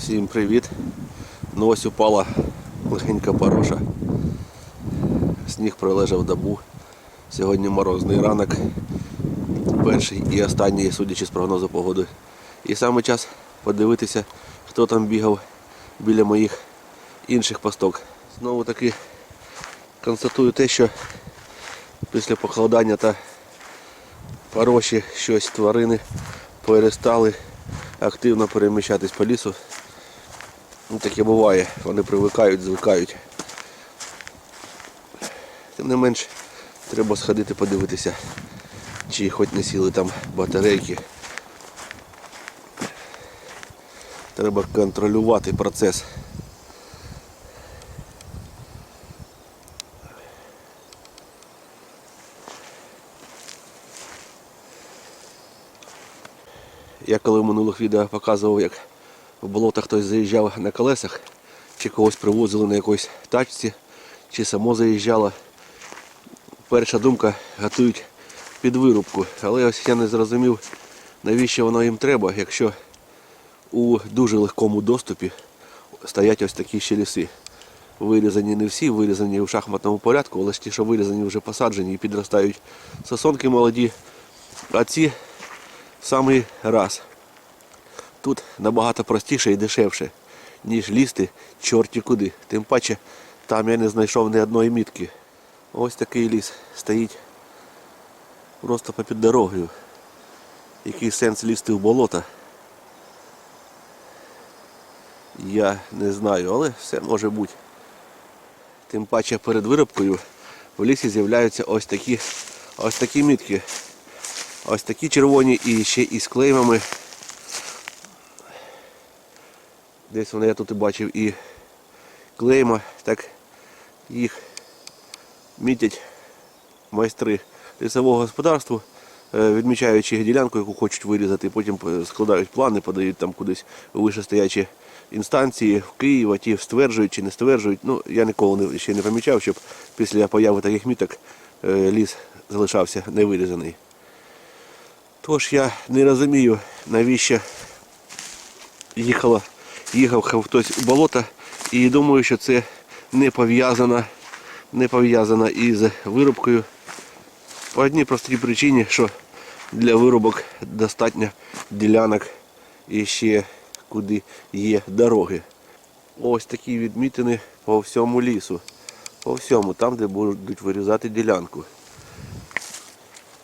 Всім привіт. Ну ось упала легенька пороша. Сніг пролежав добу. Сьогодні морозний ранок. Перший і останній, судячи з прогнозу погоди. І саме час подивитися, хто там бігав біля моїх інших пасток. Знову таки констатую те, що після похолодання та пороші щось тварини перестали активно переміщатись по лісу. Ну, таке буває, вони привикають, звикають. Тим не менш, треба сходити подивитися, чи хоч не сіли там батарейки. Треба контролювати процес. Я коли в минулих відео показував, як в болото хтось заїжджав на колесах, чи когось привозили на якоїсь тачці, чи само заїжджало. Перша думка готують під вирубку. Але ось я не зрозумів, навіщо воно їм треба, якщо у дуже легкому доступі стоять ось такі ще ліси. Вирізані не всі, вирізані в шахматному порядку, але ж ті, що вирізані, вже посаджені і підростають сосонки молоді. А ці самий раз. Тут набагато простіше і дешевше, ніж лізти чорті куди. Тим паче там я не знайшов ні одної мітки. Ось такий ліс стоїть просто попід дорогою. Який сенс лізти в болото? Я не знаю, але все може бути. Тим паче перед виробкою в лісі з'являються ось такі ось такі мітки. Ось такі червоні і ще із клеймами. Десь вони я тут і бачив і клейма, так їх мітять майстри лісового господарства, е, відмічаючи ділянку, яку хочуть вирізати, потім е, складають плани, подають там кудись вищестоячі інстанції в Київ, а ті стверджують чи не стверджують. Ну, я ніколи не, ще не помічав, щоб після появи таких міток е, ліс залишався невирізаний. Тож я не розумію, навіщо їхало, їхав хтось у болото і думаю, що це не пов'язано, не пов'язано із вирубкою. По одній простій причині, що для вирубок достатньо ділянок і ще куди є дороги. Ось такі відмітини по всьому лісу. По всьому, там, де будуть вирізати ділянку.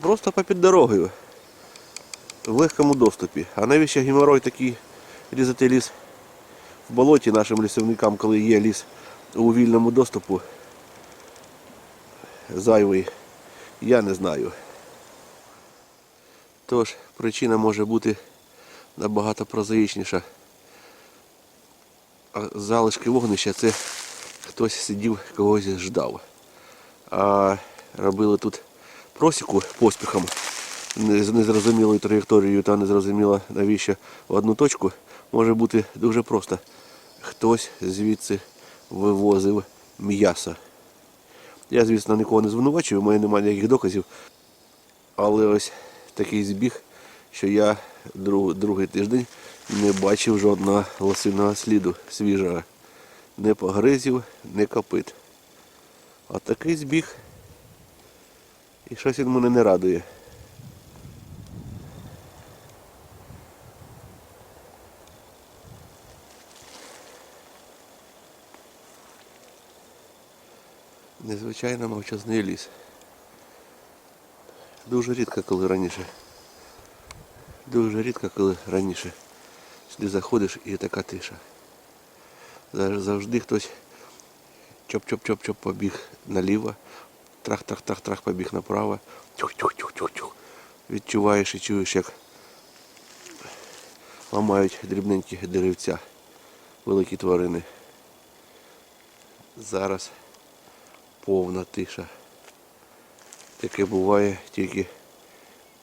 Просто попід дорогою в легкому доступі. А навіщо геморой такий різати ліс болоті нашим лісівникам, коли є ліс у вільному доступу зайвий, я не знаю. Тож причина може бути набагато прозаїчніша. А залишки вогнища це хтось сидів, когось ждав. А робили тут просіку поспіхом з незрозумілою траєкторією та незрозуміло навіщо в одну точку, може бути дуже просто. Хтось звідси вивозив м'ясо. Я, звісно, нікого не звинувачую, у мене немає ніяких доказів. Але ось такий збіг, що я друг, другий тиждень не бачив жодного лосиного сліду свіжого. Не погризів, не копит. А такий збіг. І щось він мене не радує. Незвичайно мовчазний ліс. Дуже рідко, коли раніше. Дуже рідко, коли раніше сюди заходиш і така тиша. Завжди хтось чоп-чоп-чоп-чоп побіг наліво, трах-трах-трах-трах побіг направо. Тюх-тюх-тюх-тюх-тюх. Відчуваєш і чуєш, як ламають дрібненькі деревця, великі тварини. Зараз повна тиша. Таке буває тільки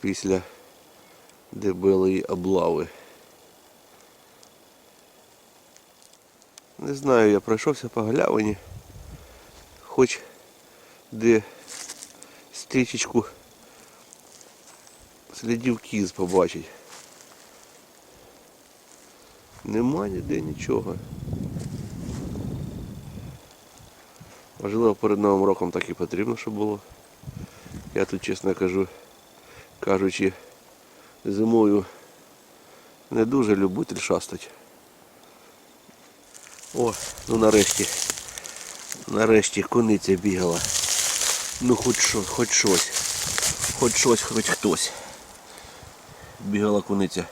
після дебелої облави. Не знаю, я пройшовся по галявині, хоч де стрічечку слідів кіз побачить. Нема ніде нічого. Можливо, перед Новим роком так і потрібно, щоб було. Я тут, чесно кажу, кажучи, зимою не дуже любитель шастать. О, ну нарешті. Нарешті куниця бігала. Ну хоч що, хоч щось. Хоч щось, хоч хтось. Бігала куниця.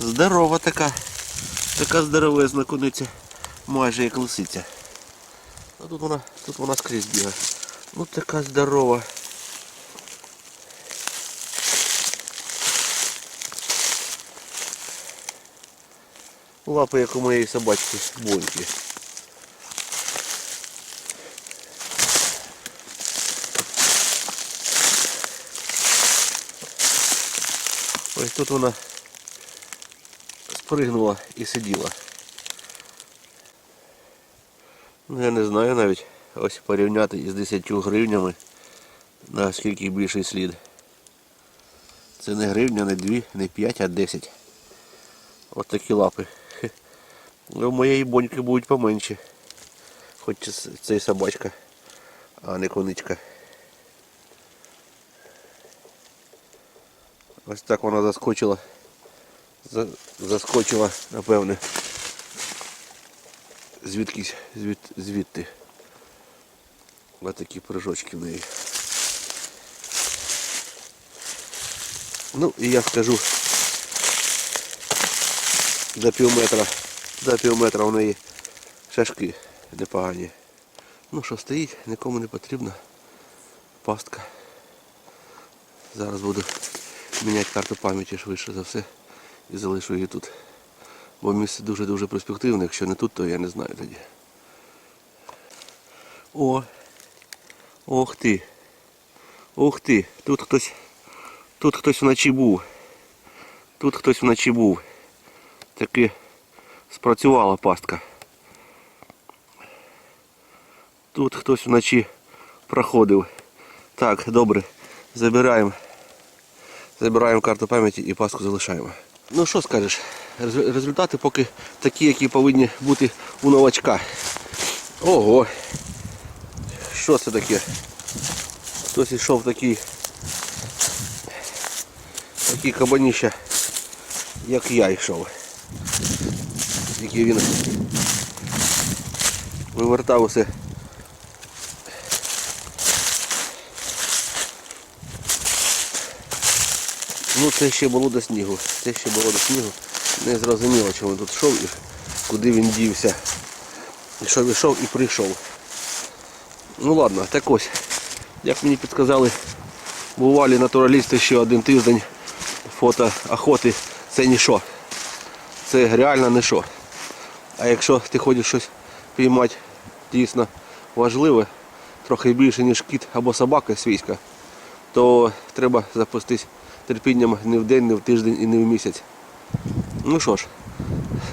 Здорова така. Така здоровезна куниця. Майже як лисиця. А тут вона, тут вона скрізь бігає. Ну така здорова. Лапи, як у моєї собачки, боньки. Ось тут вона спригнула і сиділа. Ну я не знаю навіть ось порівняти із 10 гривнями наскільки більший слід. Це не гривня, не 2, не 5, а 10. Ось такі лапи. Хе. Ну, у моєї боньки будуть поменші. Хоч це і собачка, а не коничка. Ось так вона заскочила. За- Заскочила, напевне. Звідкись, звід, звідти. Ось такі прыжочки в неї. Ну і я скажу до пів метра, до пів метра в неї шашки непогані. Ну що стоїть, нікому не потрібна пастка. Зараз буду міняти карту пам'яті швидше за все і залишу її тут. Бо місце дуже-дуже перспективне, якщо не тут, то я не знаю тоді. О! Ох ти! Ух ти! Тут хтось. Тут хтось вночі був. Тут хтось вночі був. Таки спрацювала пастка. Тут хтось вночі проходив. Так, добре. Забираємо. Забираємо карту пам'яті і пастку залишаємо. Ну що скажеш? Результати поки такі, які повинні бути у новачка. Ого! Що це таке? Хтось йшов такий такі кабаніща, як я йшов. Який він вивертав усе. Ну це ще було до снігу. Це ще було до снігу. Не зрозуміло, чому тут йшов і куди він дівся. Ішов, ішов і прийшов. Ну ладно, так ось. Як мені підказали, бувалі натуралісти ще один тиждень фото охоти це ніщо. Це реально не що. А якщо ти хочеш щось піймати дійсно важливе, трохи більше, ніж кіт або собака свійська, то треба запастись терпінням не в день, не в тиждень і не в місяць. Ну що ж,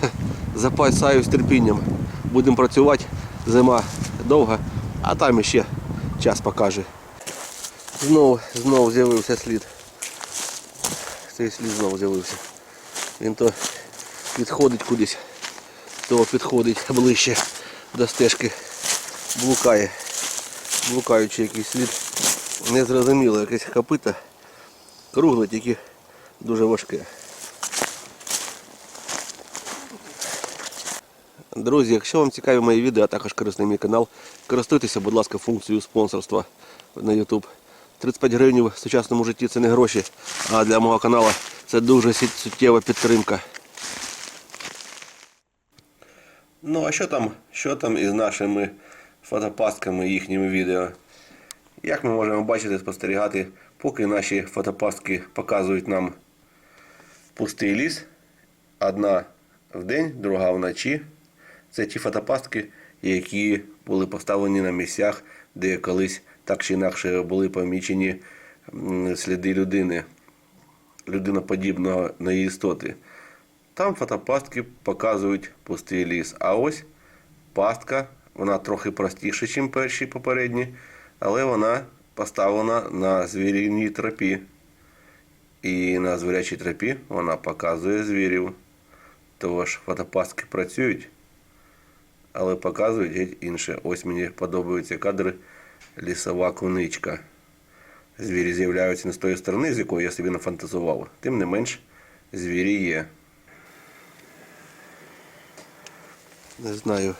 запасаюсь терпінням. Будемо працювати, зима довга, а там іще час покаже. Знову, знову з'явився слід. Цей слід знову з'явився. Він то підходить кудись, то підходить ближче до стежки. Блукає. Блукаючи якийсь слід. Незрозуміло, якесь копита. Кругле, тільки дуже важке. Друзі, якщо вам цікаві мої відео, а також корисний мій канал, користуйтеся, будь ласка, функцією спонсорства на YouTube. 35 гривень в сучасному житті це не гроші, а для мого каналу це дуже суттєва підтримка. Ну а що там, що там із нашими фотопастками їхніми відео? Як ми можемо бачити, спостерігати, поки наші фотопастки показують нам пустий ліс, одна в день, друга вночі. Це ті фотопастки, які були поставлені на місцях, де колись так чи інакше були помічені сліди людини, людиноподібного неї істоти. Там фотопастки показують пустий ліс. А ось пастка, вона трохи простіша, ніж перші попередні, але вона поставлена на звіріній тропі. І на звірячій тропі вона показує звірів. Тож фотопастки працюють, але показують геть інше. Ось мені подобаються кадри лісова куничка. Звірі з'являються не з тої сторони, з якої я собі нафантазував. Тим не менш, звірі є. Не знаю,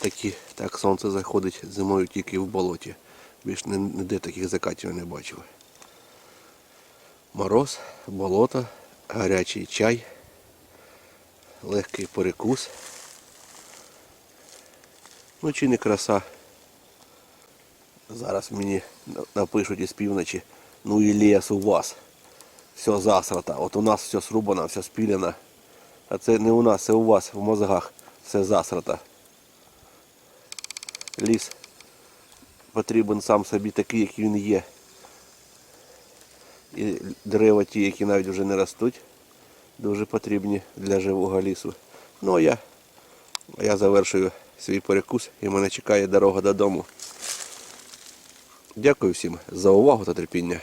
такі, так сонце заходить зимою тільки в болоті. Більш ні- ніде таких закатів не бачив. Мороз, болото, гарячий чай, легкий перекус. Ну чи не краса. Зараз мені напишуть із півночі, ну і ліс у вас. Все засрата. От у нас все срубано, все спілено. А це не у нас, це у вас в мозгах. Все засрата. Ліс потрібен сам собі такий, як він є. І дерева ті, які навіть вже не ростуть, дуже потрібні для живого лісу. Ну а я, я завершую свій перекус і мене чекає дорога додому. Дякую всім за увагу та терпіння.